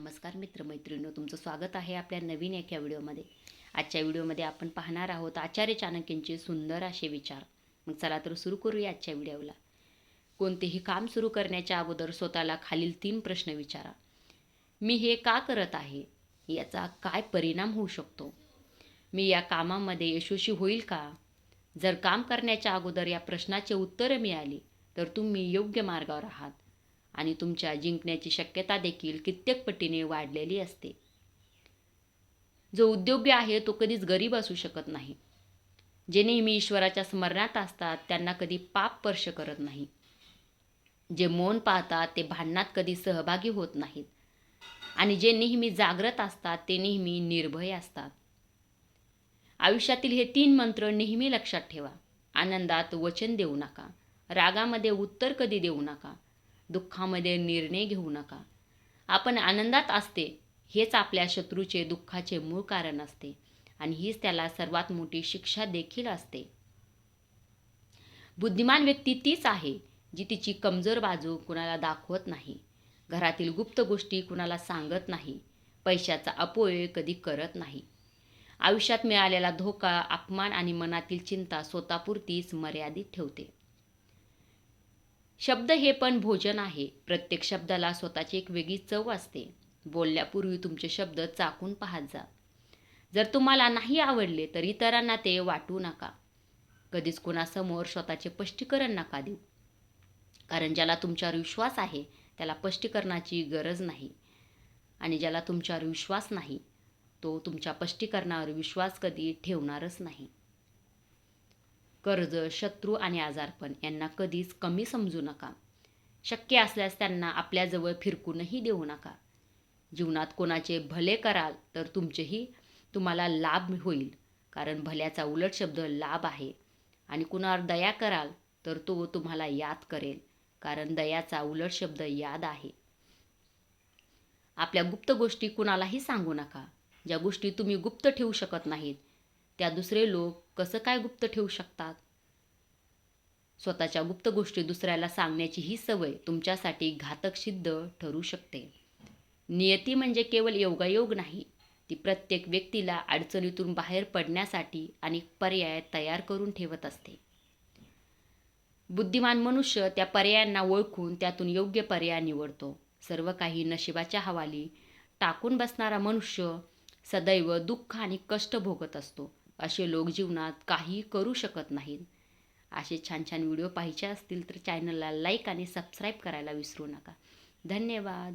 नमस्कार मित्रमैत्रिणींनो तुमचं स्वागत आहे आपल्या नवीन एका व्हिडिओमध्ये. आजच्या व्हिडिओमध्ये आपण पाहणार आहोत आचार्य चाणक्यांचे सुंदर असे विचार. मग चला तर सुरू करूया आजच्या व्हिडिओला. कोणतेही काम सुरू करण्याच्या अगोदर स्वतःला खालील तीन प्रश्न विचारा. मी हे का करत आहे? याचा काय परिणाम होऊ शकतो? मी या कामामध्ये यशस्वी होईल का? जर काम करण्याच्या अगोदर या प्रश्नाचे उत्तरं मिळाली तर तुम्ही योग्य मार्गावर आहात. आणि तुमच्या जिंकण्याची शक्यता देखील कित्येक पटीने वाढलेली असते. जो उद्योगी आहे तो कधीच गरीब असू शकत नाही. जे नेहमी ईश्वराच्या स्मरणात असतात त्यांना कधी पाप स्पर्श करत नाही. जे मौन पाहतात ते भांडणात कधी सहभागी होत नाहीत. आणि जे नेहमी जागृत असतात ते नेहमी निर्भय असतात. आयुष्यातील हे तीन मंत्र नेहमी लक्षात ठेवा. आनंदात वचन देऊ नका. रागामध्ये उत्तर कधी देऊ नका. दुःखामध्ये निर्णय घेऊ नका. आपण आनंदात असते हेच आपल्या शत्रूचे दुःखाचे मूळ कारण असते आणि हीच त्याला सर्वात मोठी शिक्षा देखील असते. बुद्धिमान व्यक्ती तीच आहे जी तिची कमजोर बाजू कुणाला दाखवत नाही घरातील गुप्त गोष्टी कुणाला सांगत नाही पैशाचा अपव्यय कधी करत नाही. आयुष्यात मिळालेला धोका अपमान आणि मनातील चिंता स्वतःपुरतीच मर्यादित ठेवते. शब्द हे पण भोजन आहे. प्रत्येक शब्दाला स्वतःची एक वेगळी चव असते. बोलल्यापूर्वी तुमचे शब्द चाकून पाहत जा. जर तुम्हाला नाही आवडले तर इतरांना ते वाटू नका. कधीच कोणासमोर स्वतःचे स्पष्टीकरण नका देऊ. कारण ज्याला तुमच्यावर विश्वास आहे त्याला स्पष्टीकरणाची गरज नाही. आणि ज्याला तुमच्यावर विश्वास नाही तो तुमच्या स्पष्टीकरणावर विश्वास कधी ठेवणारच नाही. कर्ज शत्रू आणि आजारपण यांना कधीच कमी समजू नका. शक्य असल्यास त्यांना आपल्याजवळ फिरकूनही देऊ नका. जीवनात कोणाचे भले कराल तर तुमचेही तुम्हाला लाभ होईल. कारण भल्याचा उलट शब्द लाभ आहे. आणि कुणावर दया कराल तर तो तुम्हाला याद करेल. कारण दयाचा उलट शब्द याद आहे. आपल्या गुप्त गोष्टी कुणालाही सांगू नका. ज्या गोष्टी तुम्ही गुप्त ठेवू शकत नाहीत त्या दुसरे लोक कसं काय गुप्त ठेवू शकतात? स्वतःच्या गुप्त गोष्टी दुसऱ्याला सांगण्याची ही सवय तुमच्यासाठी घातक सिद्ध ठरू शकते. नियती म्हणजे केवळ योगायोग नाही ती प्रत्येक व्यक्तीला अडचणीतून बाहेर पडण्यासाठी आणि पर्याय तयार करून ठेवत असते. बुद्धिमान मनुष्य त्या पर्यायांना ओळखून त्यातून योग्य पर्याय निवडतो. सर्व काही नशिबाच्या हवाली टाकून बसणारा मनुष्य सदैव दुःख आणि कष्ट भोगत असतो. असे लोक जीवनात काही करू शकत नाहीत. असे छान छान व्हिडिओ पाहिजे असतील तर चॅनलला लाईक आणि सबस्क्राईब करायला विसरू नका. धन्यवाद.